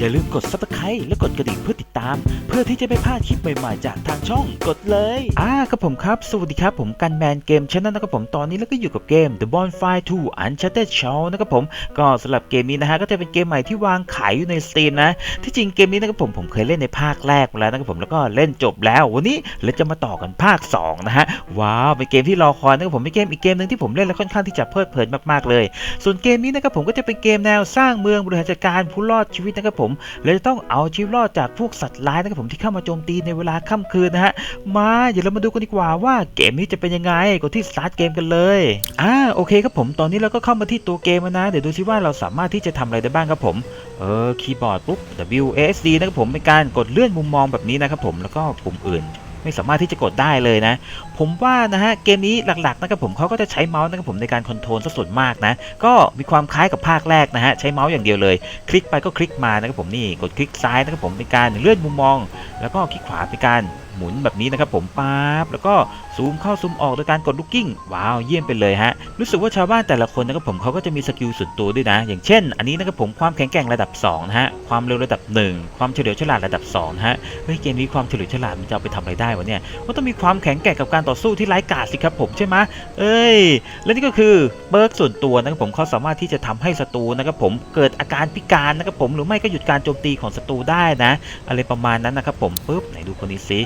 อย่าลืมกด subscribe และกดกระดิ่งเพื่อติดตาม เพื่อที่จะไม่พลาดคลิปใหม่ๆ จากทางช่องกดเลยอ่าครับผมครับ สวัสดีครับผมกันแมนเกมช n น e l นะครับผมตอนนี้แล้วก็อยู่กับเกม The Bonfire 2 Uncharted Shaw นะครับผมก็สำหรับเกมนี้นะฮะก็จะเป็นเกมใหม่ที่วางขายอยู่ใน Steam นะที่จริงเกมนี้นะครับผมผมเคยเล่นในภาคแรกมาแล้วนะครับผมแล้วก็เล่นจบแล้ววันนี้เราจะมาต่อกันภาค 2 นะฮะว้าวเป็นเกมที่รอคอยนะครับผมเป็นเกมอีกเกมหนึ่งที่ผมเล่นแล้วค่อนข้างที่จะเพลิดเพลินมากๆเลย ส่วนเกมนี้นะครับผมก็จะเป็นเกมแนวสร้างเมืองบริหารจัดการผู้รอดชีวิตนะครับผมเละจะต้องเอาชีวิตรอดจากพวกสัตว์ร้ายนะครับผมที่เข้ามาโจมตีในเวลาค่ำคืนนะฮะมาเดี๋ยวเรามาดูกันดีกว่าว่าเกมนี้จะเป็นยังไงกดที่สตาร์ทเกมกันเลยอ่าโอเคครับผมตอนนี้เราก็เข้ามาที่ตัวเกมนะเดี๋ยวดูซิว่าเราสามารถที่จะทำอะไรได้บ้างครับผมเออคีย์บอร์ดปุ๊บ W A S D นะครับผมเป็นการกดเลื่อนมุมมองแบบนี้นะครับผมแล้วก็ปุ่มอื่น ไม่สามารถที่จะกดได้เลยนะ ผมว่านะฮะเกมนี้หลักๆนะครับผมเขาก็จะใช้เมาส์นะครับผมในการคอนโทรลซะส่วนมากนะ ก็มีความคล้ายกับภาคแรกนะฮะใช้เมาส์อย่างเดียวเลย คลิกไปก็คลิกมานะครับผมนี่กดคลิกซ้ายนะครับผมเป็นการเลื่อนมุมมอง แล้วก็คลิกขวาเป็นการ หมุนแบบนี้นะครับผมปั๊บแล้วก็ซูมเข้าซูมออกโดยการกดลูกกิ้งว้าวเยี่ยมไปเลยฮะรู้สึกว่าชาวบ้านแต่ละคนนะครับผมเขาก็จะมีสกิลส่วนตัวด้วยนะ อย่างเช่น อันนี้นะครับผมความแข็งแกร่งระดับ2นะฮะความเร็วระดับ 1 ความเฉลียวฉลาดระดับ2นะฮะเฮ้ยเกมนี้ความเฉลียวฉลาดมันจะเอาไปทำอะไรได้วะเนี่ยมันต้องมีความแข็งแกร่งกับการต่อสู้ที่ไร้กาจสิครับผมใช่ไหมเอ้ยและนี่ก็คือเบิร์กส่วนตัวนะครับผมเขาสามารถที่จะทำให้ศัตรูนะครับผมเกิดอาการพิการนะครับผมหรือไม่ก็หยุดการโจมตีของศัตรูได้นะ อะไรประมาณนั้นนะครับผมปุ๊บไหนดูคนนี้สิ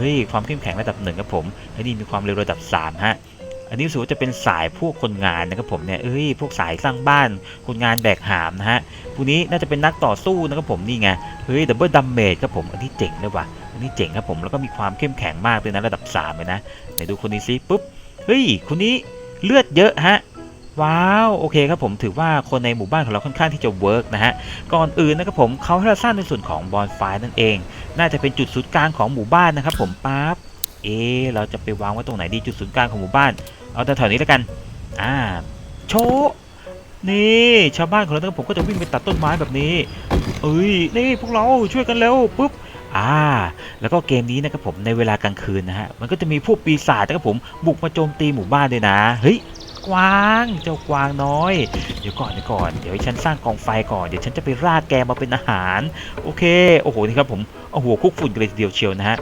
ฮ้ย ความเข้มแข็งระดับหนึ่งครับผมไอ้นี่มีความเร็วระดับ 3 ฮะ อันนี้รู้สึกว่าจะเป็นสายพวกคนงานนะครับผมเนี่ยเอ้ย พวกสายสร้างบ้าน คนงานแบกหามนะฮะพวกนี้น่าจะเป็นนักต่อสู้นะครับผมนี่ไง เฮ้ย ดับเบิลดัมเมจครับผม อันนี้เจ๋งเลยว่ะ อันนี้เจ๋งครับผม แล้วก็มีความเข้มแข็งมากเลยนะระดับ3เลยนะไหนดูคนนี้สิปุ๊บ เฮ้ย คนนี้เลือดเยอะฮะ ว้าวโอเคครับผมถือว่าคนในหมู่บ้านของเราค่อนข้างที่จะเวิร์กนะฮะก่อนอื่นนะครับผมเขาให้เราสร้างในส่วนของบอลไฟนั่นเอง น่าจะเป็นจุดศูนย์กลางของหมู่บ้านนะครับผมปั๊บเอเราจะไปวางไว้ตรงไหนดีจุดศูนย์กลางของหมู่บ้าน เอาแต่แถวนี้แล้วกันอ่าโชนี่ชาวบ้านของเรานะครับผมก็จะวิ่งไปตัดต้นไม้แบบนี้เอ้ยนี่พวกเราช่วยกันเร็วปุ๊บอ่าแล้วก็เกมนี้นะครับผมในเวลากลางคืนนะฮะมันก็จะมีพวกปีศาจนะครับผมบุกมาโจมตีหมู่บ้านด้วยนะเฮ้ย กวาง เจ้ากวางน้อย เดี๋ยวก่อนเดี๋ยวก่อน เดี๋ยวให้ฉันสร้างกองไฟก่อน เดี๋ยวฉันจะไปราดแกมาเป็นอาหาร โอเค โอ้โห นี่ครับผม เอาหัวคุกฝุ่นกันเลยทีเดียวเชียวนะฮะ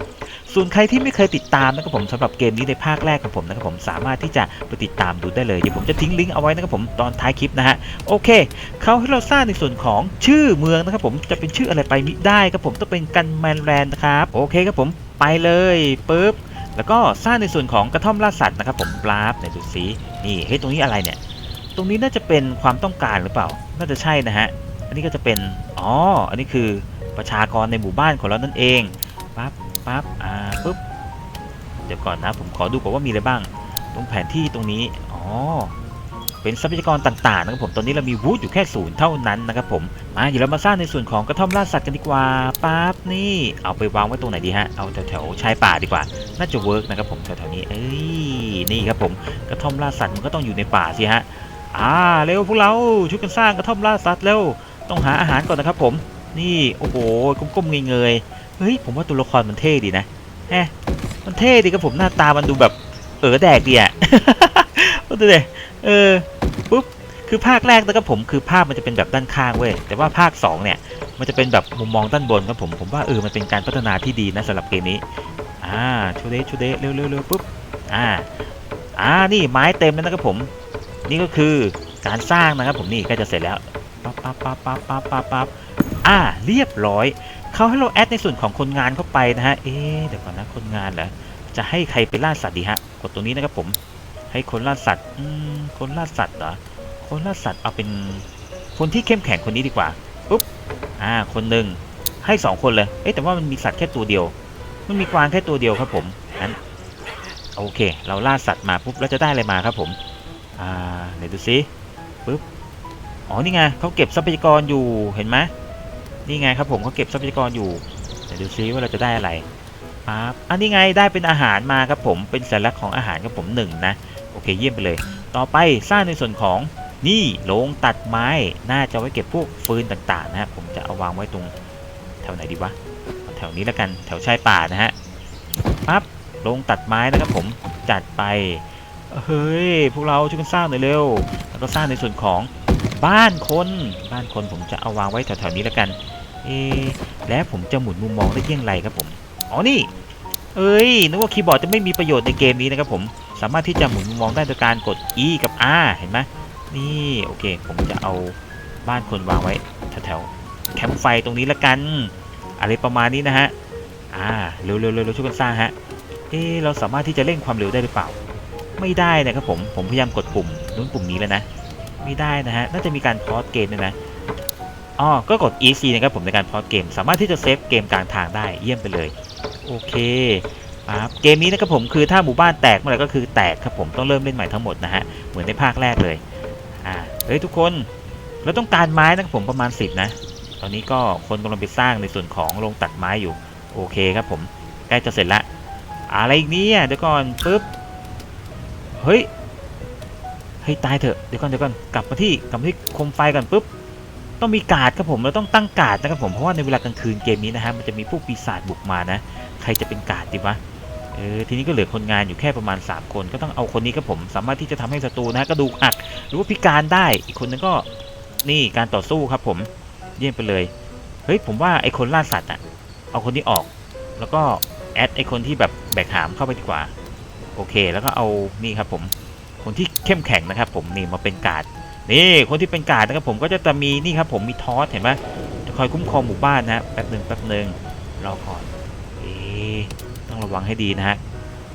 ส่วนใครที่ไม่เคยติดตามนะครับผมสำหรับเกมนี้ในภาคแรกของผมนะครับผม สามารถที่จะไปติดตามดูได้เลย เดี๋ยวผมจะทิ้งลิงก์เอาไว้นะครับผมตอนท้ายคลิปนะฮะ โอเค เขาให้เราสร้างในส่วนของชื่อเมืองนะครับผม จะเป็นชื่ออะไรไปมิได้ครับผม ต้องเป็นกันแมนแลนด์นะครับ โอเคครับผม ไปเลยปึ๊บ แล้วก็สร้างในส่วนของกระท่อมล่าสัตว์นะครับผมปลาบไหนดูสินี่เฮ้ยตรงนี้อะไรเนี่ย ตรงนี้น่าจะเป็นความต้องการหรือเปล่า น่าจะใช่นะฮะ อันนี้ก็จะเป็น อ๋อ อันนี้คือประชากรในหมู่บ้านของเรานั่นเองปั๊บปั๊บอ่าปุ๊บ เดี๋ยวก่อนนะผมขอดูก่อนว่ามีอะไรบ้าง ตรงแผนที่ตรงนี้ อ๋อ เป็นทรัพยากรต่างๆนะครับผมตอนนี้เรามีวูดอยู่แค่ศูนย์เท่านั้นนะครับผมมาเดี๋ยวเรามาสร้างในส่วนของกระท่อมล่าสัตว์กันดีกว่าปั๊บนี่เอาไปวางไว้ตรงไหนดีฮะเอาแถวๆชายป่าดีกว่า น่าจะเวิร์กนะครับผมแถวๆนี้เอ้ยนี่ครับผมกระท่อมล่าสัตว์มันก็ต้องอยู่ในป่าสิฮะอ่าเร็วพวกเราช่วยกันสร้างกระท่อมล่าสัตว์เร็วต้องหาอาหารก่อนนะครับผมนี่โอ้โหก้มๆเงยๆเฮ้ยผมว่าตัวละครมันเท่ดีนะแฮะมันเท่ดีครับผมหน้าตามันดูแบบเออแดกดีอะดูดิ เออปุ๊บคือภาคแรกนะครับผมคือภาพมันจะเป็นแบบด้านข้างเว้ยแต่ว่าภาค 2 เนี่ย มันจะเป็นแบบมุมมองด้านบนครับผมผมว่าเออมันเป็นการพัฒนาที่ดีนะสำหรับเกมนี้อ่าชูเดชูเดเร็วเร็วเร็วปุ๊บอ่าอ่านี่ไม้เต็มแล้วนะครับผม นี่ก็คือการสร้างนะครับผมนี่ใกล้จะเสร็จแล้วปั๊บปั๊บปั๊บปั๊บปั๊บปั๊บปั๊บอ่าเรียบร้อยเขาให้เราแอดในส่วนของคนงานเข้าไปนะฮะเอ๊เดี๋ยวก่อนนะคนงานเหรอจะให้ใครไปล่าสัตว์ดีฮะกดตรงนี้นะครับผม ให้คนล่าสัตว์คนล่าสัตว์เหรอ คนล่าสัตว์เอาเป็นคนที่เข้มแข็งคนนี้ดีกว่าปุ๊บ อ่า คนหนึ่งให้สองคนเลย เอ๊ะแต่ว่ามันมีสัตว์แค่ตัวเดียว มันมีกวางแค่ตัวเดียวครับผมงั้นโอเค เราล่าสัตว์มาปุ๊บเราจะได้อะไรมาครับผม อ่าไหนดูซิปุ๊บ อ๋อ นี่ไงเขาเก็บทรัพยากรอยู่ เห็นไหมนี่ไงครับผมเขาเก็บทรัพยากรอยู่ เดี๋ยวดูซิว่าเราจะได้อะไรปั๊บอันนี้ไงได้เป็นอาหารมาครับผม เป็นสัญลักษณ์ของอาหารครับผมหนึ่งนะ โอเคเยี่ยมไปเลย ต่อไปสร้างในส่วนของนี่โรงตัดไม้น่าจะไว้เก็บพวกฟืนต่างๆ นะฮะผมจะเอาวางไว้ตรงแถวไหนดีวะแถวนี้แล้วกันแถวชายป่านะฮะปั๊บโรงตัดไม้นะครับผมจัดไปเฮ้ยพวกเราช่วยกันสร้างหน่อยเร็ว แล้วก็สร้างในส่วนของบ้านคนบ้านคนผมจะเอาวางไว้แถวๆนี้แล้วกัน เอและผมจะหมุนมุมมองได้เยี่ยงไรครับผมอ๋อนี่ เอ้ยนึกว่าคีย์บอร์ดจะไม่มีประโยชน์ในเกมนี้นะครับผม สามารถที่จะหมุนมุมมองได้โดยการกด E กับ R เห็นไหมนี่โอเค ผมจะเอาบ้านคนวางไว้แถวๆแคมป์ไฟตรงนี้ละกัน อะไรประมาณนี้นะฮะอ่าเร็วๆเร็วๆช่วยกันสร้างฮะเอะเราสามารถที่จะเร่งความเร็วได้หรือเปล่า ไม่ได้นะครับผมผมพยายามกดปุ่มนู้นปุ่มนี้แล้วนะไม่ได้นะฮะน่าจะมีการพอสเกมด้วยนะอ๋อก็กด EC นะครับผมในการพอสเกม สามารถที่จะเซฟเกมกลางทางได้เยี่ยมไปเลยโอเค ครับเกมนี้นะครับผมคือถ้าหมู่บ้านแตกเมื่อไหร่ก็คือแตกครับผมต้องเริ่มเล่นใหม่ทั้งหมดนะฮะเหมือนในภาคแรกเลยอ่าเฮ้ยทุกคนเราต้องการไม้นะครับผมประมาณ 10 นะ ตอนนี้ก็คนกำลังไปสร้างในส่วนของโรงตัดไม้อยู่โอเคครับผมใกล้จะเสร็จละอะไรอีกเนี่ยเดี๋ยวก่อนปึ๊บเฮ้ยเฮ้ยตายเถอะเดี๋ยวก่อนเดี๋ยวก่อนกลับมาที่กลับมาที่โคมไฟก่อนปุ๊บต้องมีกาดครับผมเราต้องตั้งกาดนะครับผมเพราะว่าในเวลากลางคืนเกมนี้นะฮะมันจะมีพวกปีศาจบุกมานะ ใครจะเป็นกาดดีวะ เออทีนี้ก็เหลือคนงานอยู่แค่ประมาณ 3 คน ก็ต้องเอาคนนี้ครับผมสามารถที่จะทำให้ศัตรูนะฮะกระดูกหักหรือว่าพิการได้ อีกคนนึงก็นี่การต่อสู้ครับผมเยี่ยมไปเลยเฮ้ยผมว่าไอคนล่าสัตว์อะเอาคนนี้ออก แล้วก็แอดไอคนที่แบบแบกหามเข้าไปดีกว่าโอเค แล้วก็เอานี่ครับผมคนที่เข้มแข็งนะครับ ผมนี่มาเป็นกาดนี่คนที่เป็นกาดนะครับผมก็จะจะมีนี่ครับผมมีทอสเห็นไหมจะคอยคุ้มครองหมู่บ้านนะฮะแป๊บหนึ่งแป๊บหนึ่งรอก่อนเอ๊ ต้องระวังให้ดีนะฮะ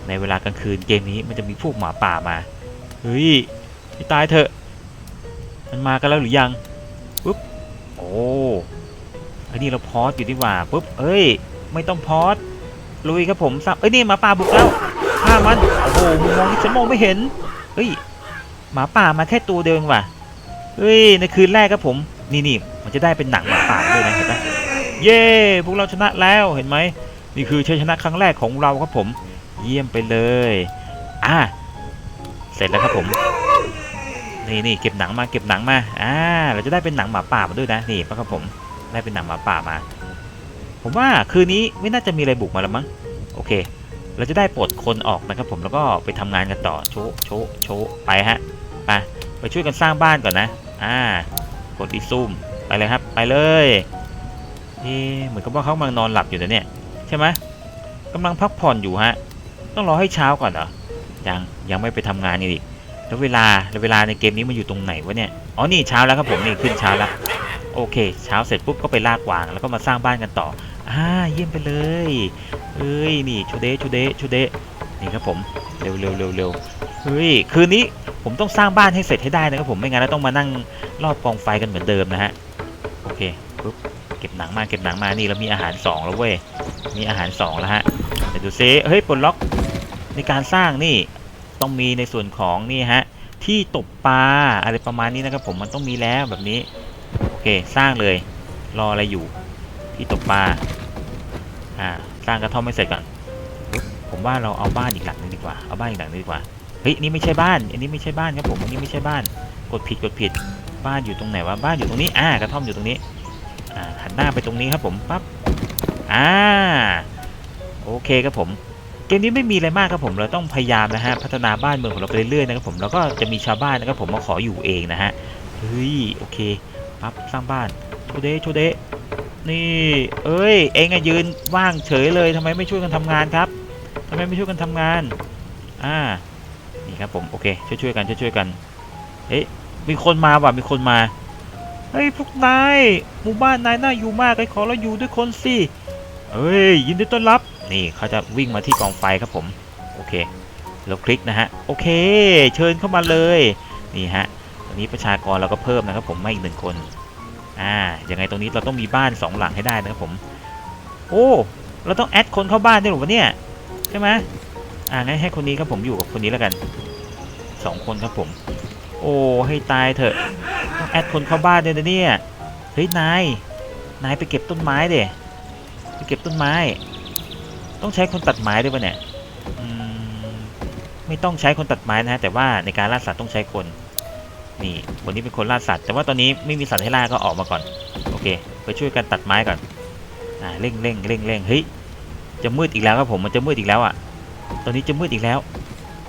ในเวลากลางคืนเกมนี้มันจะมีพวกหมาป่ามา เฮ้ยไม่ตายเถอะ มันมากันแล้วหรือยังปุ๊บ โอ้ไอ้นี่เราพอสอยู่ดีกว่าปุ๊บ เอ้ย ไม่ต้องพอสลุยครับผมซับเอ้ยนี่หมาป่าบุกแล้วฆ่ามัน โอ้โหมุมมองที่ฉันมองไม่เห็น เฮ้ย หมาป่ามาแค่ตัวเดียวเองว่ะ เฮ้ย ในคืนแรกครับผม นี่นี่มันจะได้เป็นหนังหมาป่าด้วยนะเห็นไหมเย้ พวกเราชนะแล้ว เห็นไหม นี่คือชัยชนะครั้งแรกของเราครับผม เยี่ยมไปเลย อะเสร็จแล้วครับผม นี่นี่เก็บหนังมาเก็บหนังมา อ่า เราจะได้เป็นหนังหมาป่ามาด้วยนะ นี่ปะครับผม ได้เป็นหนังหมาป่ามา ผมว่าคืนนี้ไม่น่าจะมีอะไรบุกมาแล้วมั้ง โอเค เราจะได้ปลดคนออกนะครับผม แล้วก็ไปทำงานกันต่อ โชโชโชไปฮะ ไป ไปช่วยกันสร้างบ้านก่อนนะ อ่ากดอีซูม ไปเลยครับ ไปเลยเอ๊เหมือนกับว่าเขากำลังนอนหลับอยู่นะเนี่ย ใช่ไหมกำลังพักผ่อนอยู่ฮะ ต้องรอให้เช้าก่อนเหรอ ยังยังไม่ไปทำงานอีก แล้วเวลาแล้วเวลาในเกมนี้มันอยู่ตรงไหนวะเนี่ย อ๋อ นี่เช้าแล้วครับผมนี่ขึ้นเช้าแล้ว โอเค เช้าเสร็จปุ๊บก็ไปลากวาง แล้วก็มาสร้างบ้านกันต่อ อ่า เยี่ยมไปเลย เอ้ย นี่ชูเดชูเดชูเดนี่ครับผม เร็วเร็วเร็วเร็วเฮ้ย คืนนี้ผมต้องสร้างบ้านให้เสร็จให้ได้นะครับผม ไม่งั้นแล้วต้องมานั่งรอบกองไฟกันเหมือนเดิมนะฮะ โอเค ปุ๊บ เก็บหนังมาเก็บหนังมานี่เรามีอาหาร2แล้วเว้ยมีอาหาร2แล้วฮะเดี๋ยวดูซิเฮ้ยปลดล็อกในการสร้างนี่ต้องมีในส่วนของนี่ฮะที่ตกปลาอะไรประมาณนี้นะครับผมมันต้องมีแล้วแบบนี้โอเคสร้างเลยรออะไรอยู่ที่ตกปลาอ่าสร้างกระท่อมให้เสร็จก่อนผมว่าเราเอาบ้านอีกหลังนึงดีกว่าเอาบ้านอีกหลังนึงดีกว่าเฮ้ยนี่ไม่ใช่บ้าน อันนี้ไม่ใช่บ้านครับผมอันนี้ไม่ใช่บ้านกดผิดกดผิดบ้านอยู่ตรงไหนวะบ้านอยู่ตรงนี้อ่ากระท่อมอยู่ตรงนี้ หันหน้าไปตรงนี้ครับผมปั๊บอ่าโอเคครับผม เกมนี้ไม่มีอะไรมากครับผมเราต้องพยายามนะฮะพัฒนาบ้านเมืองของเราไปเรื่อยๆนะครับผมแล้วก็จะมีชาวบ้านนะครับผมมาขออยู่เองนะฮะเฮ้ยโอเคปั๊บสร้างบ้านโชเดโชเดนี่ เอ้ย เองอะยืนว่างเฉยเลยทำไมไม่ช่วยกันทำงานครับทำไมไม่ช่วยกันทำงาน อ่า นี่ครับผม โอเค ช่วยๆกัน ช่วยช่วยๆกัน เอ๊ะมีคนมาว่ะ มีคนมา เฮ้ยพวกนายหมู่บ้านนายน่าอยู่มากไอ้ขอเราอยู่ด้วยคนสิเอ้ยยินดีต้อนรับ นี่เขาจะวิ่งมาที่กองไฟครับผม โอเค เราคลิกนะฮะ โอเค เชิญเข้ามาเลย นี่ฮะตอนนี้ประชากรเราก็เพิ่มนะครับผมมาอีกหนึ่งคน อ่า ยังไงตรงนี้เราต้องมีบ้านสองหลังให้ได้นะครับผม โอ้ เราต้องแอดคนเข้าบ้านด้วยเหรอวะเนี่ย ใช่ไหมอ่างั้นให้คนนี้ครับผมอยู่กับคนนี้แล้วกันสองคนครับผม โอ้ให้ตายเถอะต้องแอดคนเข้าบ้านด้วยนะเนี่ยเฮ้ยนายนายไปเก็บต้นไม้เดไปเก็บต้นไม้ ต้องใช้คนตัดไม้ด้วยปะเนี่ยอืมไม่ต้องใช้คนตัดไม้นะฮะแต่ว่าในการล่าสัตว์ต้องใช้คนนี่คนนี้เป็นคนล่าสัตว์ แต่ว่าตอนนี้ไม่มีสัตว์ให้ล่าก็ออกมาก่อนโอเค ไปช่วยกันตัดไม้ก่อนอ่าเร่งเร่งเร่งเร่งเฮ้ยจะมืดอีกแล้วครับผมมันจะมืดอีกแล้วอะ ตอนนี้จะมืดอีกแล้ว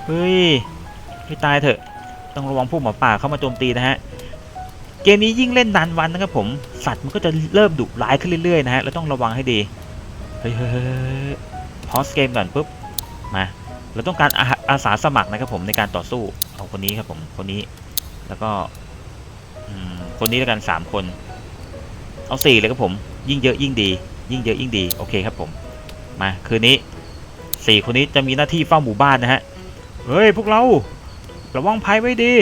เฮ้ยให้ตายเถอะ ต้องระวังพวกหมาป่าเข้ามาโจมตีนะฮะเกมนี้ยิ่งเล่นนานวันนะครับผมสัตว์มันก็จะเริ่มดุร้ายขึ้นเรื่อยๆนะฮะเราต้องระวังให้ดีเฮ้ยเฮ้ยเฮ้ยพอสเกมก่อนปุ๊บมาเราต้องการอาอาสาสมัครนะครับผมในการต่อสู้เอาคนนี้ครับผมคนนี้แล้วก็คนนี้แล้วกันสามคน เอาสี่เลยครับผม ยิ่งเยอะยิ่งดี ยิ่งเยอะยิ่งดีโอเคครับผมมาคืนนี้สี่คนนี้จะมีหน้าที่เฝ้าหมู่บ้านนะฮะเฮ้ยพวกเรา ระวังภัยไว้ดี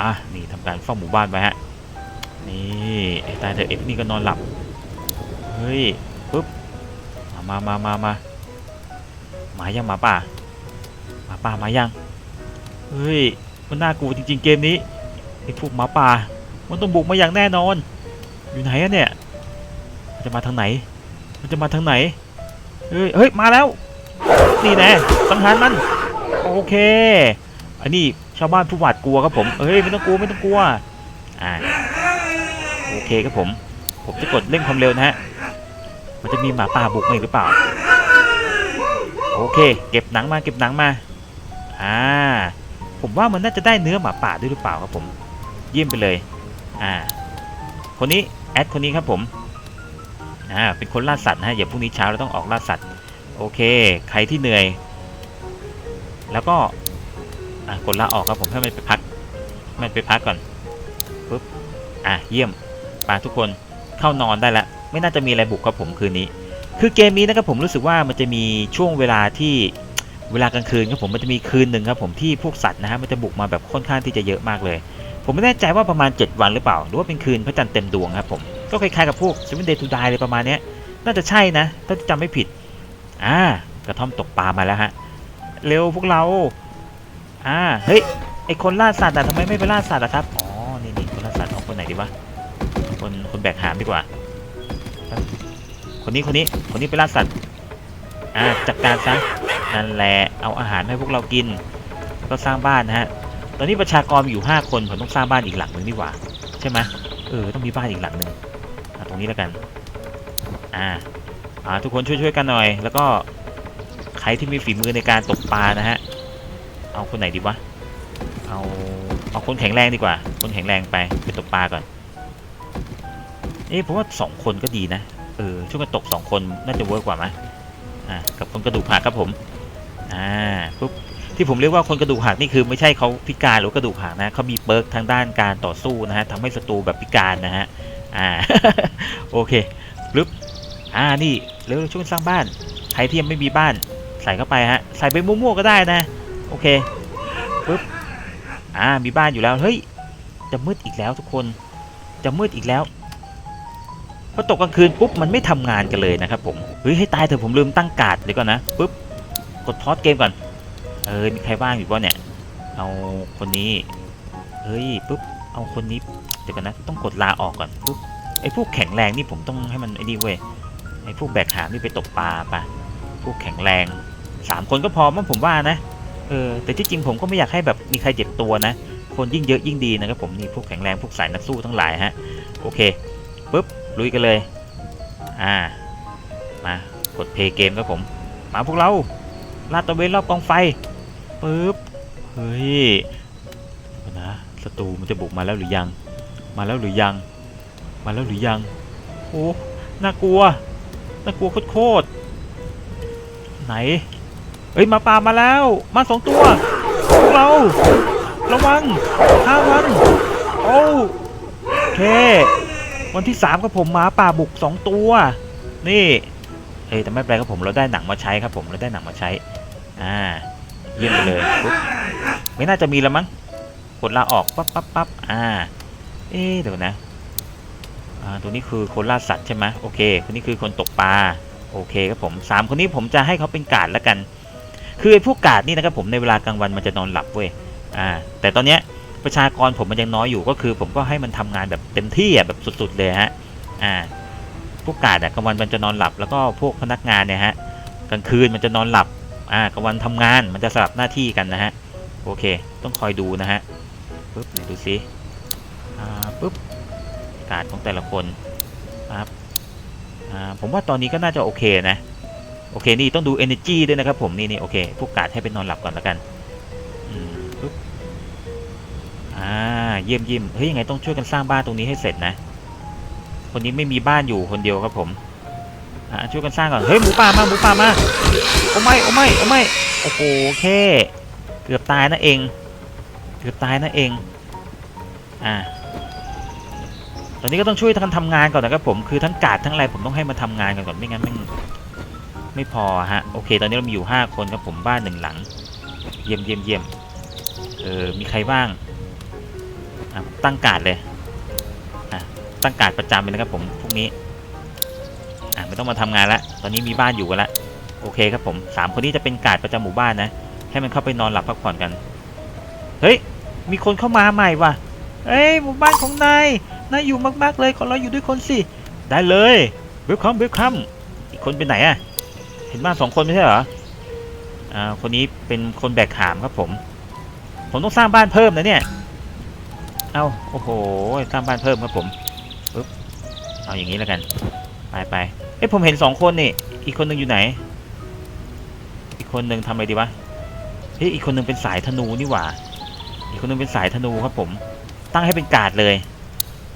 อะ นี่ทำการเฝ้าหมู่บ้านไปฮะ นี่ไอ้ตายเถอะเอ็กนี่ก็นอนหลับ เฮ้ยปุ๊บ มามามามาหมายังหมาป่าหมาป่ามายัง เฮ้ย มันน่ากลัวจริง ๆ เกมนี้ไอ้พวกหมาป่า มันต้องบุกมาอย่างแน่นอน อยู่ไหนอะเนี่ย มันจะมาทางไหน มันจะมาทางไหน เฮ้ย เฮ้ย มาแล้ว นี่แน่สังหารมัน โอเค อันนี้ชาวบ้านผู้หวาดกลัวครับผมเฮ้ยไม่ต้องกลัวไม่ต้องกลัวอ่าโอเคครับผม ผมจะกดเร่งความเร็วนะฮะมันจะมีหมาป่าบุกมาหรือเปล่า โอเค เก็บหนังมาเก็บหนังมาอ่าผมว่ามันน่าจะได้เนื้อหมาป่าด้วยหรือเปล่าครับผม เยี่ยมไปเลยอ่าคนนี้แอดคนนี้ครับผมอ่าเป็นคนล่าสัตว์นะฮะอย่าพรุ่งนี้เช้าเราต้องออกล่าสัตว์โอเค ใครที่เหนื่อย แล้วก็ อะกดลาออกครับผมให้มันไปพัก มันไปพักก่อนปุ๊บอะเยี่ยมไปทุกคนเข้านอนได้แล้วไม่น่าจะมีอะไรบุกครับผมคืนนี้ คือเกมนี้นะครับผมรู้สึกว่ามันจะมีช่วงเวลาที่เวลากลางคืนครับผมมันจะมีคืนหนึ่งครับผมที่พวกสัตว์นะฮะมันจะบุกมาแบบค่อนข้างที่จะเยอะมากเลย ผมไม่แน่ใจว่าประมาณ 7 วันหรือเปล่า หรือว่าเป็นคืนพระจันทร์เต็มดวงครับผมก็คล้ายๆกับพวก Seven Day to Die เลยประมาณเนี้ยน่าจะใช่นะ ถ้าจำไม่ผิดอ่ากระท่อมตกปลามาแล้วฮะเร็วพวกเรา อ่า เฮ้ย ไอคนล่าสัตว์อะทำไมไม่ไปล่าสัตว์อะครับ อ๋อ นี่นี่คนล่าสัตว์เอาคนไหนดีวะ คน คนแบกหามดีกว่า คนนี้ คนนี้ คนนี้ไปล่าสัตว์ อ่า จัดการซะ นั่นแหละ เอาอาหารให้พวกเรากิน ก็สร้างบ้านนะฮะ ตอนนี้ประชากรมีอยู่ 5 คน ผมต้องสร้างบ้านอีกหลังหนึ่งดีกว่า ใช่ไหมเออ ต้องมีบ้านอีกหลังหนึ่งตรงนี้แล้วกัน อ่า อ่า ทุกคนช่วยๆกันหน่อย แล้วก็ใครที่มีฝีมือในการตกปลานะฮะ เอาคนไหนดีวะ เอา เอาคนแข็งแรงดีกว่า คนแข็งแรงไปไปตกปลาก่อน เอ๊ะผมว่าสองคนก็ดีนะ เออ ช่วยกันตกสองคนน่าจะเวิร์กกว่าไหมอ่า กับคนกระดูกหักครับผม อ่า ปุ๊บ ที่ผมเรียกว่าคนกระดูกหักนี่คือไม่ใช่เขาพิการหรือกระดูกหักนะเขามีเปิร์กทางด้านการต่อสู้นะฮะทำให้ศัตรูแบบพิการนะฮะ อ่า โอเคปึ๊บ อ่า นี่ เร็วช่วยสร้างบ้าน ใครที่ยังไม่มีบ้านใส่เข้าไปฮะ ใส่ไปมั่วๆก็ได้นะ โอเคปึ๊บอ่ามีบ้านอยู่แล้วเฮ้ยจะมืดอีกแล้วทุกคนจะมืดอีกแล้วพอตกกลางคืนปุ๊บมันไม่ทำงานกันเลยนะครับผมเฮ้ยให้ตายเถอะผมลืมตั้งการ์ดเดี๋ยวก่อนนะปึ๊บกดพอสเกมก่อนเออมีใครว่างอยู่ป่ะเนี่ยเอาคนนี้เฮ้ยปุ๊บเอาคนนี้เดี๋ยวก่อนนะต้องกดลาออกก่อนปุ๊บไอ้พวกแข็งแรงนี่ผมต้องให้มันไอ้นี่เว้ยไอ้พวกแบกหามนี่ไปตกปลาปะพวกแข็งแรงสามคนก็พอมั้งผมว่านะ เออแต่ที่จริงผมก็ไม่อยากให้แบบมีใครเจ็บตัวนะ คนยิ่งเยอะยิ่งดีนะครับผมนี่พวกแข็งแรงพวกสายนักสู้ทั้งหลายฮะโอเคปุ๊บลุยกันเลยอ่ามากดเพย์เกมครับผม มาพวกเราลาดตระเวนรอบกองไฟปุ๊บเฮ้ยนะศัตรูมันจะบุกมาแล้วหรือยัง มาแล้วหรือยัง มาแล้วหรือยังโอ้น่ากลัวน่ากลัวโคตรๆไหน เฮ้ยมาป่ามาแล้วมาสองตัวพวกเราระวังฆ่ามันโอ้โอเควันที่สามครับผมหมาป่าบุกสองตัว นี่เอ้ยแต่ไม่เป็นไรครับผมเราได้หนังมาใช้ครับผมเราได้หนังมาใช้อ่าเยี่ยมไปเลยปุ๊บไม่น่าจะมีแล้วมั้งกดลาออกปั๊บปั๊บปั๊บอ่า เอ๊เดี๋ยวนะอ่าตัวนี้คือคนล่าสัตว์ใช่ไหมโอเคคนนี้คือคนตกปลาโอเคครับผมสามคนนี้ผมจะให้เขาเป็นกาดแล้วกัน คือไอ้พวกการ์ดนี่นะครับผมในเวลากลางวันมันจะนอนหลับเว้ยอ่าแต่ตอนเนี้ยประชากรผมมันยังน้อยอยู่ก็คือ ผมก็ให้มันทำงานแบบเต็มที่อะแบบสุดๆเลยฮะอ่าพวกการ์ดอะกลางวันมันจะนอนหลับแล้วก็พวกพนักงานเนี่ยฮะกลางคืนมันจะนอนหลับอ่ากลางวันทำงานมันจะสลับหน้าที่กันนะฮะโอเค ต้องคอยดูนะฮะปึ๊บไหนดูซิอ่าปึ๊บการ์ดของแต่ละคนครับอ่าผมว่าตอนนี้ก็น่าจะโอเคนะ โอเคนี่ต้องดู energy ด้วยนะครับผมนี่นี่โอเคพวกกาดให้เป็นนอนหลับก่อนแล้วกันอืมปึ๊บอ่าอ่าเยี่ยมเยี่ยมเฮ้ยยังไงต้องช่วยกันสร้างบ้านตรงนี้ให้เสร็จนะ คนนี้ไม่มีบ้านอยู่คนเดียวครับผมอ่าช่วยกันสร้างก่อนเฮ้ยหมูป่ามาหมูป่ามาโอ้ไม่โอ้ไม่โอ้ไม่โอ้โหแค่เกือบตายนะเอง เกือบตายนะเองอ่าตอนนี้ก็ต้องช่วยกันทำงานก่อนนะครับผมคือทั้งกาดทั้งอะไรผมต้องให้มาทำงานกันก่อนไม่งั้นม่ง ไม่พอฮะ โอเค ตอนนี้เรามีอยู่ห้าคนครับผมบ้านหนึ่งหลัง เยี่ยมเยี่ยมเยี่ยมเออ มีใครบ้าง อะ ตั้งการ์ดเลย อะ ตั้งการ์ดประจำเลยนะครับผมพรุ่งนี้ อะ ไม่ต้องมาทำงานละ ตอนนี้มีบ้านอยู่กันละ โอเคครับผมสามคนนี้จะเป็นการ์ดประจำหมู่บ้านนะ ให้มันเข้าไปนอนหลับพักผ่อนกัน เฮ้ย มีคนเข้ามาใหม่ว่ะ เอ้ย หมู่บ้านของนาย นายอยู่มากๆเลย ขอเราอยู่ด้วยคนสิ ได้เลยเวลคัมเวลคัมอีกคนเป็นไหนอะ เห็นบ้านสองคนไม่ใช่เหรออ่าคนนี้เป็นคนแบกหามครับผม ผมต้องสร้างบ้านเพิ่มนะเนี่ย เอาโอ้โหสร้างบ้านเพิ่มครับผมปึ๊บเอาอย่างนี้แล้วกัน ไปไปเอ้ยผมเห็นสองคนนี่ อีกคนหนึ่งอยู่ไหน อีกคนหนึ่งทำอะไรดีวะเฮ้ยอีกคนหนึ่งเป็นสายธนูนี่หว่า อีกคนหนึงเป็นสายธนูครับผม ตั้งให้เป็นกาดเลย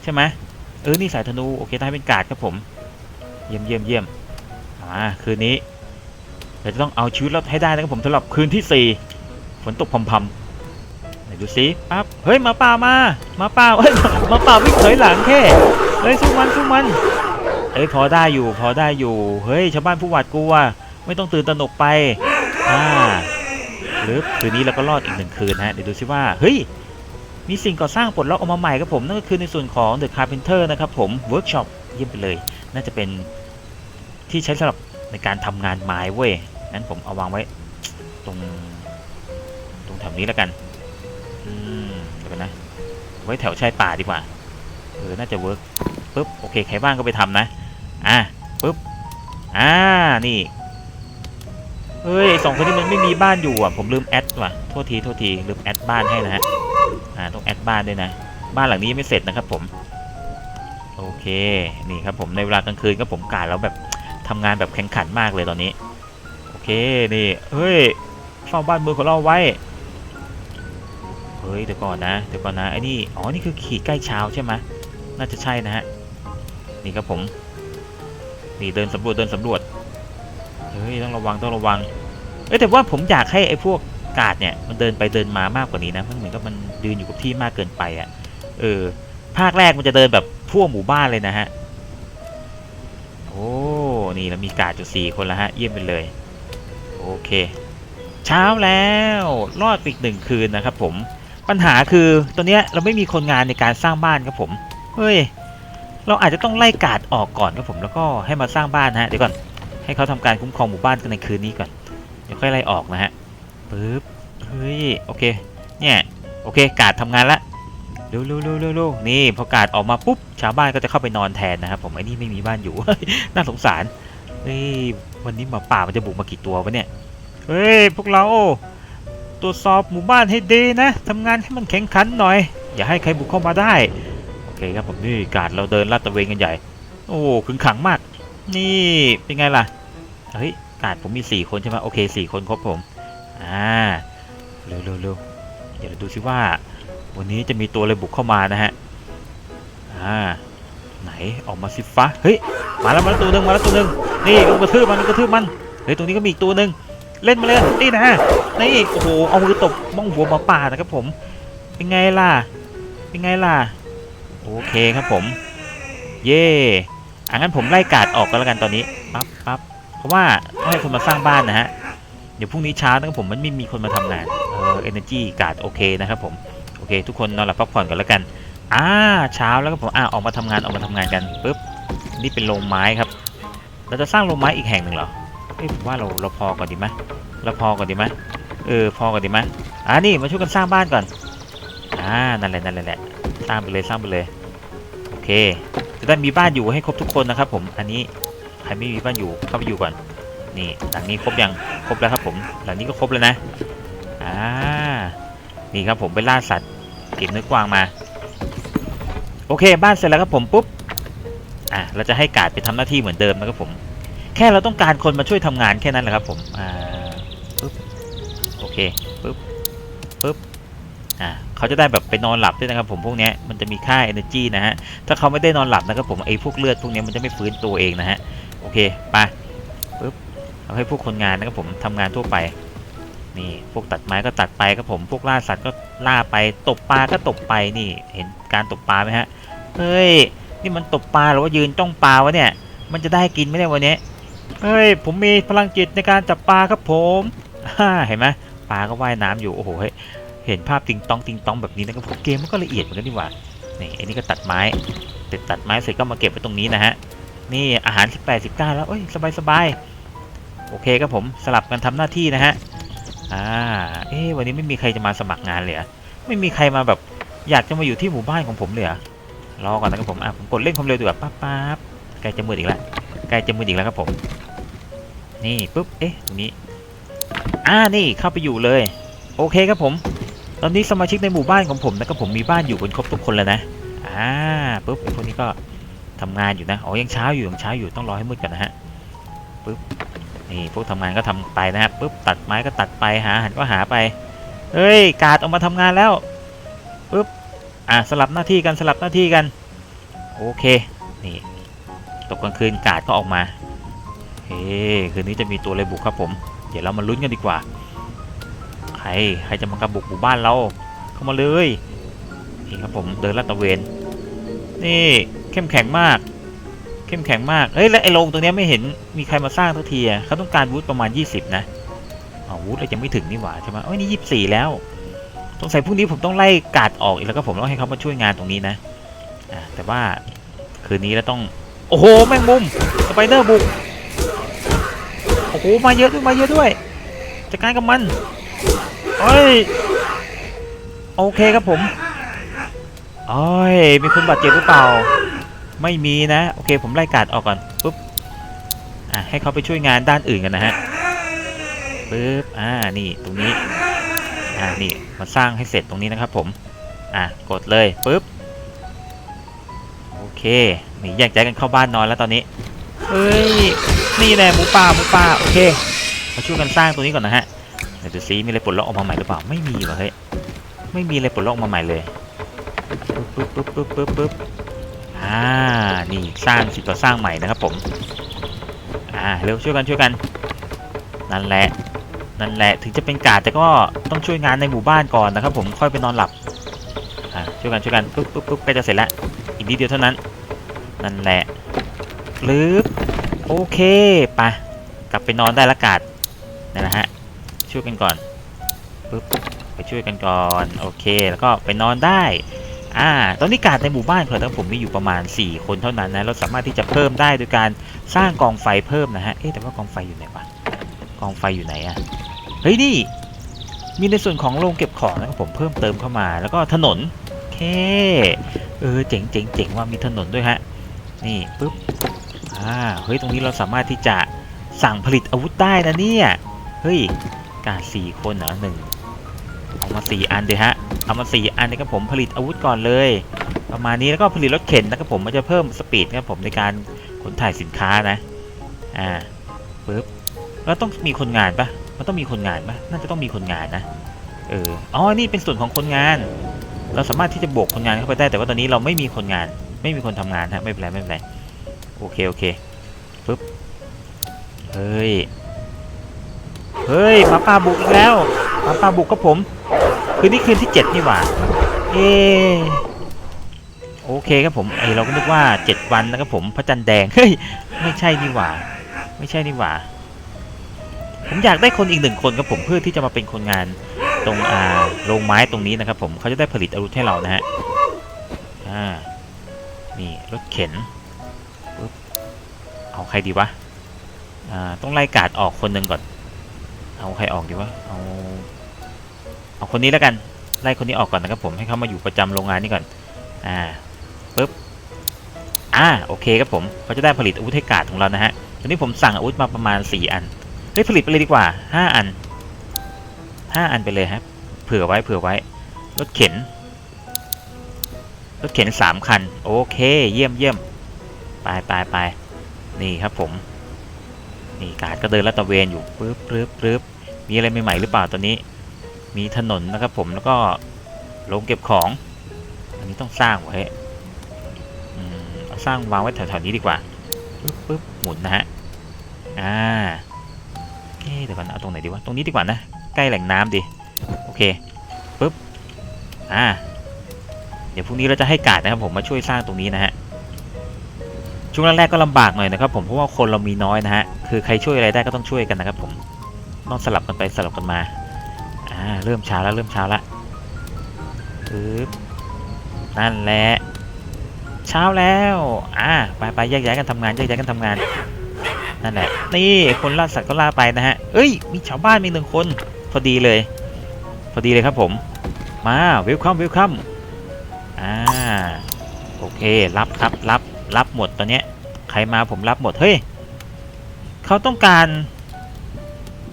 ใช่ไหมเออนี่สายธนูโอเคตั้งให้เป็นกาดครับผม เยี่ยมเยี่ยมเยี่ยมอ่าคืนนี้ เราจะต้องเอาชีวิตรอดให้ได้นะครับผมสำหรับคืนที่ 4 ฝนตกพรำๆไหนดูซิปั๊บเฮ้ยมาป่ามามาป่าเฮ้ยมาป่าวิ่งถอยหลังแค่เฮ้ยสู้มันสู้มันเอ้ยพอได้อยู่พอได้อยู่เฮ้ยชาวบ้านผู้หวาดกลัวไม่ต้องตื่นตระหนกไปอ่าหรือคืนนี้เราก็รอดอีกหนึ่งคืนฮะเดี๋ยวดูซิว่าเฮ้ยมีสิ่งก่อสร้างปลดล็อกออกมาใหม่ครับผมนั่นก็คือในส่วนของ The Carpenter นะครับผม Workshop เยี่ยมไปเลย น่าจะเป็นที่ใช้สำหรับในการทำงานไม้เว้ย งั้นผมเอาวางไว้ ตรง ตรงแถวนี้แล้วกัน อืมเดี๋ยวกันนะ ไว้แถวชายป่าดีกว่า เออ น่าจะเวิร์กปุ๊บ โอเค ใครบ้างก็ไปทำนะ อะปุ๊บ อ่า นี่ เฮ้ยสองคนนี้มันไม่มีบ้านอยู่อะ ผมลืมแอดว่ะ โทษที โทษที ลืมแอดบ้านให้นะฮะ อ่า ต้องแอดบ้านด้วยนะ บ้านหลังนี้ยังไม่เสร็จนะครับผม โอเค นี่ครับผม ในเวลากลางคืนก็ผมกาแล้วแบบทำงานแบบแข่งขันมากเลยตอนนี้ เคนี่เฮ้ยเฝ้าบ้านเมืองของเราไว้เฮ้ยเดี๋ยวก่อนนะเดี๋ยวก่อนนะไอ้นี่อ๋อนี่คือขีดใกล้เช้าใช่ไหมน่าจะใช่นะฮะนี่ครับผมนี่เดินสำรวจเดินสำรวจเฮ้ยต้องระวังต้องระวังเอ้แต่ว่าผมอยากให้ไอ้พวกกาดเนี่ยมันเดินไปเดินมามากกว่านี้นะมันเหมือนกับมันยืนอยู่กับที่มากเกินไปอะ่ะเออภาคแรกมันจะเดินแบบทั่วหมู่บ้านเลยนะฮะโอ้นี่เรามีกาดอยู่สี่คนแล้วฮะเยี่ยมไปเลย โอเค เช้าแล้วรอดปอีกหนึ่งคืนนะครับผมปัญหาคือตอนเนี้ยเราไม่มีคนงานในการสร้างบ้านครับผมเฮ้ยเราอาจจะต้องไล่กาดออกก่อนครับผมแล้วก็ให้มาสร้างบ้านนะฮะเดี๋ยวก่อนให้เขาทำการคุ้มครองหมู่บ้านกันในคืนนี้ก่อนเดี๋ยวค่อยไล่ออกนะฮะปึ๊บเฮ้ยโอเคเนี่ยโอเคกาดทำงานละเร็วเร็วเร็วเร็วนี่พอกาดออกมาปุ๊บชาวบ้านก็จะเข้าไปนอนแทนนะครับผมไอ้นี่ไม่มีบ้านอยู่น่าสงสารเฮ้ย วันนี้หมาป่ามันจะบุกมากี่ตัววะเนี่ย เฮ้ยพวกเราตรวจสอบหมู่บ้านให้ดีนะทำงานให้มันแข็งขันหน่อย อย่าให้ใครบุกเข้ามาได้ โอเคครับผมนี่การเราเดินลาดตระเวนกันใหญ่ โอ้ขึงขังมาก นี่เป็นไงล่ะ เฮ้ยการผมมีสี่คนใช่ไหมโอเคสี่คนครบผม อ่า เร็วเร็วเร็วเดี๋ยวเราดูซิว่า วันนี้จะมีตัวอะไรบุกเข้ามานะฮะ อ่า ไหนออกมาสิฟ้าเฮ้ยมาแล้วมาแล้วตัวหนึ่งมาแล้วตัวหนึ่งนี่ลงกระทืบมันลงกระทืบมันเฮ้ยตรงนี้ก็มีอีกตัวหนึ่งเล่นมาเลยนี่นะนี่โอ้โหเอามือตบบ้องหัวหมาป่านะครับผมเป็นไงล่ะเป็นไงล่ะโอเคครับผม เย่อะงั้นผมไล่กาดออกกันแล้วกันตอนนี้ปั๊บปั๊บเพราะว่าต้องให้คนมาสร้างบ้านนะฮะเดี๋ยวพรุ่งนี้เช้านะครับผมมันไม่มีคนมาทำงานเออ energy กาดโอเคนะครับผมโอเค ทุกคนนอนหลับพักผ่อนกันแล้วกัน อ่าเช้าแล้วก็ผมอ่าออกมาทำงานออกมาทำงานกันปุ๊บนี่เป็นโรงไม้ครับ เราจะสร้างโรงไม้อีกแห่งหนึ่งเหรอเอ้ยผมว่าเราเราพอก่อนดีไหมเราพอก่อนดีไหมเออพอก่อนดีไหมอ่านี่มาช่วยกันสร้างบ้านก่อนอ่านั่นแหละนั่นแหละแหละสร้างไปเลยสร้างไปเลยโอเค จะได้มีบ้านอยู่ให้ครบทุกคนนะครับ ผมอันนี้ใครไม่มีบ้านอยู่เข้าไปอยู่ก่อน นี่หลังนี้ครบยังครบแล้วครับ ผม หลังนี้ก็ครบแล้วนะอ่านี่ครับผมไปล่าสัตว์เก็บเนื้อกวางมา โอเค บ้านเสร็จแล้วครับผมปุ๊บอะเราจะให้กาดไปทำหน้าที่เหมือนเดิมนะครับผม แค่เราต้องการคนมาช่วยทำงานแค่นั้นแหละครับผมอ่าปึ๊บโอเคปึ๊บปึ๊บอ่าเขาจะได้แบบไปนอนหลับด้วยนะครับผมพวกเนี้ยมันจะมีค่า energy นะฮะถ้าเขาไม่ได้นอนหลับนะครับผมไอ้พวกเลือดพวกเนี้ยมันจะไม่ฟื้นตัวเองนะฮะโอเคไปปึ๊บเอาให้พวกคนงานนะครับผมทำงานทั่วไป นี่พวกตัดไม้ก็ตัดไปครับผมพวกล่าสัตว์ก็ล่าไปตกปลาก็ตกไปนี่ เห็นการตกปลาไหมฮะเฮ้ยนี่มันตกปลาหรือว่ายืนจ้องปลาวะเนี่ย มันจะได้กินไหมเนี่ยวันนี้เฮ้ยผมมีพลังจิตในการจับปลาครับผมฮ่าเห็นไหมปลาก็ว่ายน้ำอยู่โอ้โหเฮ้ยเห็นภาพติงตองติงตองแบบนี้นะครับผมเกมมันก็ละเอียดเหมือนกันนี่หว่านี่อันนี้ก็ตัดไม้ติดตัดไม้เสร็จก็มาเก็บไว้ตรงนี้นะฮะนี่อาหาร 18 19 แล้วเอ้ยสบายสบายโอเคครับผมสลับกันทำหน้าที่นะฮะ อ่า เอ๊วันนี้ไม่มีใครจะมาสมัครงานเลยเหรอไม่มีใครมาแบบอยากจะมาอยู่ที่หมู่บ้านของผมเลยเหรอก่อนนะครับผมอะผมกดเล่นความเร็วดีกว่าปั๊บปั๊บใกล้จะมืดอีกแล้วใกล้จะมืดอีกแล้วครับผม นี่ปุ๊บ เอ๊ะตรงนี้ อ่า นี่เข้าไปอยู่เลย โอเคครับผม ตอนนี้สมาชิกในหมู่บ้านของผมนะครับผมมีบ้านอยู่กันครบทุกคนแล้วนะ อ่าปุ๊บพวกนี้ก็ทำงานอยู่นะ อ๋อ ยังเช้าอยู่ยังเช้าอยู่ ต้องรอให้มืดก่อนนะฮะ ปุ๊บ นี่พวกทำงานก็ทำไปนะฮะปุ๊บตัดไม้ก็ตัดไปหาหันก็หาไปเฮ้ยกาดออกมาทำงานแล้วปุ๊บอะสลับหน้าที่กันสลับหน้าที่กัน โอเคนี่ตกกลางคืนกาดก็ออกมาเฮ้คืนนี้จะมีตัวอะไรบุกครับผม เดี๋ยวเรามาลุ้นกันดีกว่า ใครใครจะมากระบุกหมู่บ้านเราเข้ามาเลยนี่ครับผมเดินลาดตะเวน นี่เข้มแข็งมาก เข้มแข็งมากเฮ้ยแล้วไอ้โรงตรงนี้ไม่เห็นมีใครมาสร้างทักทีอะเขาต้องการวูดประมาณ 20 นะอ๋อวูดเรายังไม่ถึงนี่หว่าใช่ไหมเอ้ยนี่24แล้วสงสัยพรุ่งนี้ผมต้องไล่กาดออกอีกแล้วก็ผมต้องให้เขามาช่วยงานตรงนี้นะอ่าแต่ว่าคืนนี้เราต้อง โอ้โหแมงมุมสไปเดอร์บุกโอ้โหมาเยอะด้วยมาเยอะด้วยจัดการกับมันเอ้ยโอเคครับผมเอ้ยมีคนบาดเจ็บหรือเปล่า ไม่มีนะ โอเค ผมไล่กาดออกก่อนปุ๊บอะให้เขาไปช่วยงานด้านอื่นกันนะฮะปุ๊บอ่านี่ตรงนี้อ่านี่มาสร้างให้เสร็จตรงนี้นะครับผมอะกดเลยปุ๊บโอเคนี่แยกย้ายกันเข้าบ้านนอนแล้วตอนนี้เฮ้ยนี่แหละหมูป่าหมูป่าโอเคมาช่วยกันสร้างตรงนี้ก่อนนะฮะเดี๋ยวซิมีอะไรปลดล็อกออกมาใหม่หรือเปล่าไม่มีว่ะเฮ้ยไม่มีอะไรปลดล็อกออกมาใหม่เลยปุ๊บปุ๊บปุ๊บปุ๊บปุ๊บ อ่า นี่สร้างสิ่งก่อสร้างใหม่นะครับผม อ่า เร็วช่วยกันช่วยกัน นั่นแหละ นั่นแหละ ถึงจะเป็นกาดแต่ก็ต้องช่วยงานในหมู่บ้านก่อนนะครับ ผมค่อยไปนอนหลับ อ่า ช่วยกันช่วยกัน ปุ๊บปุ๊บปุ๊บใกล้จะเสร็จแล้ว อีกนิดเดียวเท่านั้น นั่นแหละลึบโอเคไปกลับไปนอนได้ละกาดนั่นนะฮะ ช่วยกันก่อนปุ๊บไปช่วยกันก่อน โอเค แล้วก็ไปนอนได้ อ่าตอนนี้การในหมู่บ้านของเราผมมีอยู่ประมาณ 4 คนเท่านั้นนะ เราสามารถที่จะเพิ่มได้โดยการสร้างกองไฟเพิ่มนะฮะ เอ๊ะแต่ว่ากองไฟอยู่ไหนวะ กองไฟอยู่ไหนอะเฮ้ยนี่ มีในส่วนของโรงเก็บของนะครับผมเพิ่มเติมเข้ามา แล้วก็ถนนโอเคเออเจ๋งเจ๋งเจ๋งว่ามีถนนด้วยฮะ นี่ปุ๊บ อ่า เฮ้ยตรงนี้เราสามารถที่จะสั่งผลิตอาวุธได้นะเนี่ย เฮ้ย การสี่คนเหรอหนึ่ง เอามาสี่อันเลยฮะ เอามาสี่อันนะครับผมผลิตอาวุธก่อนเลย ประมาณนี้แล้วก็ผลิตรถเข็นนะครับผมมันจะเพิ่มสปีดนะครับผมในการขนถ่ายสินค้านะ อ่าปึ๊บแล้วต้องมีคนงานปะมันต้องมีคนงานปะน่าจะต้องมีคนงานนะ เออ อ๋อ นี่เป็นส่วนของคนงาน เราสามารถที่จะบวกคนงานเข้าไปได้ แต่ว่าตอนนี้เราไม่มีคนงาน ไม่มีคนทำงานฮะ ไม่เป็นไรไม่เป็นไร โอเคโอเคปึ๊บ เฮ้ย เฮ้ยหมาป่าบุกอีกแล้วหมาป่าบุกครับผม คืนนี้คืนที่7นี่หว่าเออโอเคครับผมไอเราก็นึกว่า7วันนะครับผมพระจันทร์แดงเฮ้ยไม่ใช่นี่หว่า ไม่ใช่นี่หว่า ผมอยากได้คนอีกหนึ่งคนครับผมเพื่อที่จะมาเป็นคนงานตรงอ่าโรงไม้ตรงนี้นะครับผมเขาจะได้ผลิตอาวุธให้เรานะฮะอ่านี่รถเข็นเอาใครดีวะอ่าต้องไล่กาดออกคนหนึ่งก่อน เอาใครออกดีวะเอาเอาคนนี้แล้วกันไล่คนนี้ออกก่อนนะครับผมให้เขามาอยู่ประจำโรงงานนี้ก่อนอ่าปึ๊บอ่าโอเคครับผมเขาจะได้ผลิตอาวุธให้กาดของเรานะฮะตอนนี้ผมสั่งอาวุธมาประมาณ 4 อันเฮ้ยผลิตไปเลยดีกว่า 5 อัน 5 อันไปเลยครับเผื่อไว้เผื่อไว้รถเข็นรถเข็น 3 คัน โอเคเยี่ยมเยี่ยมไปไปไปนี่ครับผมนี่กาดก็เดินลาดตะเวนอยู่ปึ๊บปึ๊บปึ๊บ มีอะไรใหม่ๆหรือเปล่าตอนนี้ มีถนนนะครับผมแล้วก็ลงเก็บของ อันนี้ต้องสร้างไว้เอาสร้างวางไว้แถวๆนี้ดีกว่าปึ๊บปึ๊บหมุนนะฮะอ่าเอ๊ะเดี๋ยวก่อนเอาตรงไหนดีวะตรงนี้ดีกว่านะใกล้แหล่งน้ำดีโอเคปึ๊บอ่าเดี๋ยวพรุ่งนี้เราจะให้การ์ดนะครับผมมาช่วยสร้างตรงนี้นะฮะช่วงแรกๆก็ลำบากหน่อยนะครับผมเพราะว่าคนเรามีน้อยนะฮะคือใครช่วยอะไรได้ก็ต้องช่วยกันนะครับผม ต้องสลับกันไปสลับกันมา อ่า เริ่มช้าแล้วเริ่มช้าแล้วปึ๊บนั่นแหละ เช้าแล้ว อ่า ไปไปแยกย้ายกันทำงานแยกย้ายกันทำงาน นั่นแหละ นี่คนล่าสัตว์ก็ล่าไปนะฮะ เอ้ย มีชาวบ้านมีหนึ่งคน พอดีเลย พอดีเลยครับผม มาเวคัมเวคัมอ่า โอเค รับครับรับรับหมดตอนเนี้ย ใครมาผมรับหมด เฮ้ย เขาต้องการ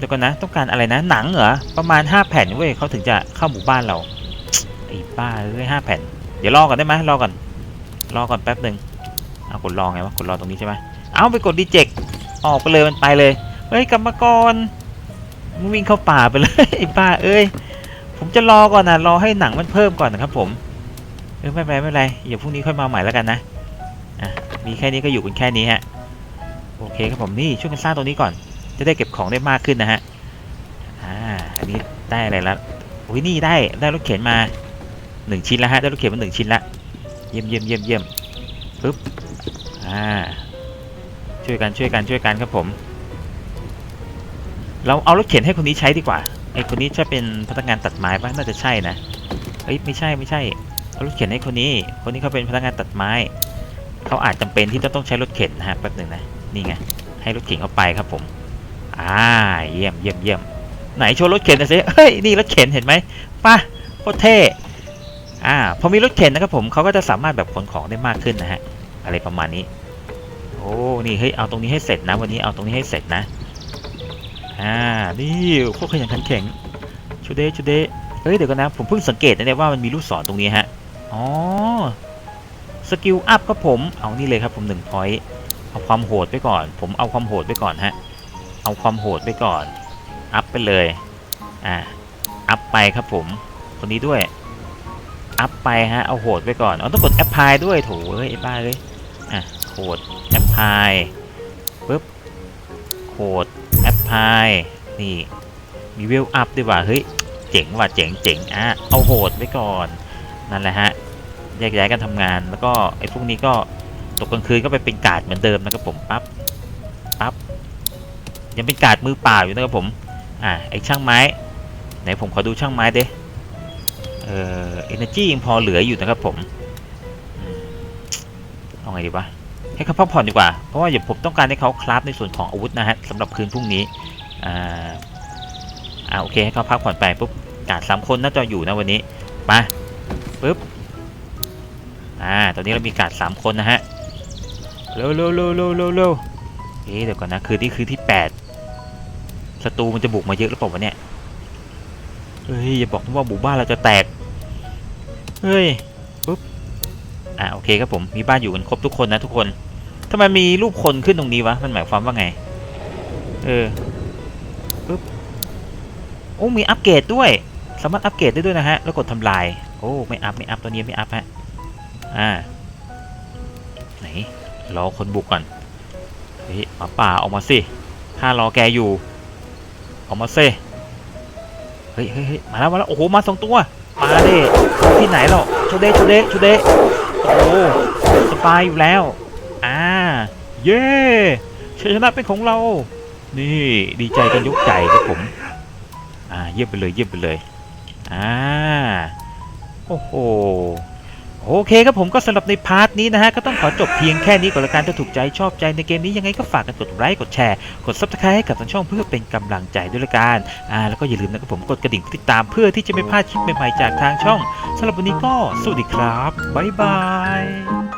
ดี๋ยวก่อนนะ ต้องการอะไรนะ หนังเหรอ ประมาณ 5 แผ่นเว้ยเขาถึงจะเข้าหมู่บ้านเราไอ้บ้าเอ้ยห้าแผ่น เดี๋ยวรอก่อนได้ไหมรอก่อน รอก่อนแป๊บหนึ่งเอากดรอไงวะ กดรอตรงนี้ใช่ไหมเอาไปกดดีเจกออกไปเลยมันไปเลย เฮ้ยกลับมก่อนมึงวิ่งเข้าป่าไปเลยไอ้บ้าเอ้ย ผมจะรอก่อนนะรอให้หนังมันเพิ่มก่อนนะครับผม เออไม่เป็นไรไม่เป็นไรเดี๋ยวพรุ่งนี้ค่อยมาใหม่แล้วกันนะ อะมีแค่นี้ก็อยู่กันแค่นี้ฮะ โอเคครับผมนี่ช่วยกันสร้างตรงนี้ก่อน จะได้เก็บของได้มากขึ้นนะฮะ อ่า อันนี้ได้อะไรแล้วอุ้ยนี่ได้ได้รถเข็นมาหนึ่งชิ้นแล้วฮะได้รถเข็นมาหนึ่งชิ้นละเยี่ยมเยี่ยมเยี่ยมเยี่ยมปึ๊บ อ่า ช่วยกันช่วยกันช่วยกันครับผม เราเอารถเข็นให้คนนี้ใช้ดีกว่า ไอคนนี้จะเป็นพนักงานตัดไม้ป่ะ น่าจะใช่นะเอ้ยไม่ใช่ไม่ใช่ เอารถเข็นให้คนนี้ คนนี้เขาเป็นพนักงานตัดไม้ เขาอาจจำเป็นที่จะต้องใช้รถเข็นนะฮะแป๊บหนึ่งนะ นี่ไง ให้รถเข็นเขาไปครับผม อ่าเยี่ยมเยี่ยมเยี่ยมไหนโชว์รถเข็นน่อยสิเฮ้ยนี่รถเข็นเห็นไหมป่ะโคตรเท่อ่าพอมีรถเข็นนะครับผมเขาก็จะสามารถแบบขนของได้มากขึ้นนะฮะอะไรประมาณนี้โอ้นี่เฮ้ยเอาตรงนี้ให้เสร็จนะ วันนี้เอาตรงนี้ให้เสร็จนะอ่านี่โคตรขยันขันแข็งชูเดชูเดเฮ้ยเดี๋ยวกันนะผมเพิ่งสังเกตนะเนี่ยว่ามันมีลูกศรตรงนี้ฮะอ๋อสกิลอัพครับผมเอานี่เลยครับผมหนึ่งพอยต์เอาความโหดไปก่อน ผมเอาความโหดไปก่อนฮะ เอาความโหดไปก่อน อัพไปเลย อ่า อัพไปครับผม คนนี้ด้วย อัพไปฮะ เอาโหดไปก่อนเอาต้องกดแอปพลายด้วยโถเอ้ยไอ้บ้าเลย อะ โหดแอปพลายปึ๊บ โหดแอปพลาย นี่ มีเวลอัพด้วยว่ะ เฮ้ย เจ๋งว่ะ เจ๋งเจ๋งอะ เอาโหดไปก่อน นั่นแหละฮะ แยกย้ายกันทำงาน แล้วก็ไอ้พวกนี้ก็ตกกลางคืนก็ไปเป็นการ์ดเหมือนเดิมนะครับผมปั๊บ ยังเป็นการ์ดมือเปล่าอยู่นะครับผม อ่าไอช่างไม้ ไหนผมขอดูช่างไม้เด้เออเอเนจียังพอเหลืออยู่นะครับผมเอาไงดีวะให้เขาพักผ่อนดีกว่า เพราะว่าเดี๋ยวผมต้องการให้เขาคราฟในส่วนของอาวุธนะฮะสำหรับคืนพรุ่งนี้ อ่า อ่าโอเคให้เขาพักผ่อนไปปุ๊บการสามคนน่าจะอยู่นะวันนี้ มาปุ๊บ อ่า ตอนนี้เรามีการสามคนนะฮะ เร็วเร็วเร็วเร็วเร็วเร็วเอ๊ะเดี๋ยวก่อนนะ คืนนี้คืนที่แปด ศัตรูมันจะบุกมาเยอะหรือเปล่าวะเนี่ยเฮ้ยอย่าบอกนะว่าหมู่บ้านเราจะแตกเฮ้ยปุ๊บอะโอเคครับผมมีบ้านอยู่กันครบทุกคนนะทุกคนทำไมมีรูปคนขึ้นตรงนี้วะมันหมายความว่าไง เออปุ๊บโอ้มีอัปเกรดด้วย สามารถอัปเกรดได้ด้วยนะฮะแล้วกดทำลายโอ้ไม่อัพไม่อัพตัวนี้ไม่อัพฮะอ่าไหนรอคนบุกก่อนเฮ้ยหมาป่าออกมาสิข้ารอแกอยู่ ออกมาเซ่เฮ้ยเฮ้ยมาแล้วมาแล้วโอ้โหมาสองตัวมาเด้ที่ไหนหรอชูเดชูเดชูเดโอ้โสปายอยู่แล้วอ่าเย้ชัยชนะเป็นของเรา นี่ดีใจกันยกใจครับผมอ่าเยี่ยมไปเลยเยี่ยมไปเลยอ่าโอ้โห โอเคครับผมก็สำหรับในพาร์ทนี้นะฮะ ก็ต้องขอจบเพียงแค่นี้ก่อนละกันถ้าถูกใจชอบใจในเกมนี้ยังไงก็ฝากกันกดไลค์กดแชร์ กด subscribe ให้กับทางช่องเพื่อเป็นกำลังใจด้วยละกันอ่าแล้วก็อย่าลืมนะครับผมกดกระดิ่งติดตามเพื่อที่จะไม่พลาดคลิปใหม่ๆจากทางช่องสำหรับวันนี้ก็สวัสดีครับบ๊ายบาย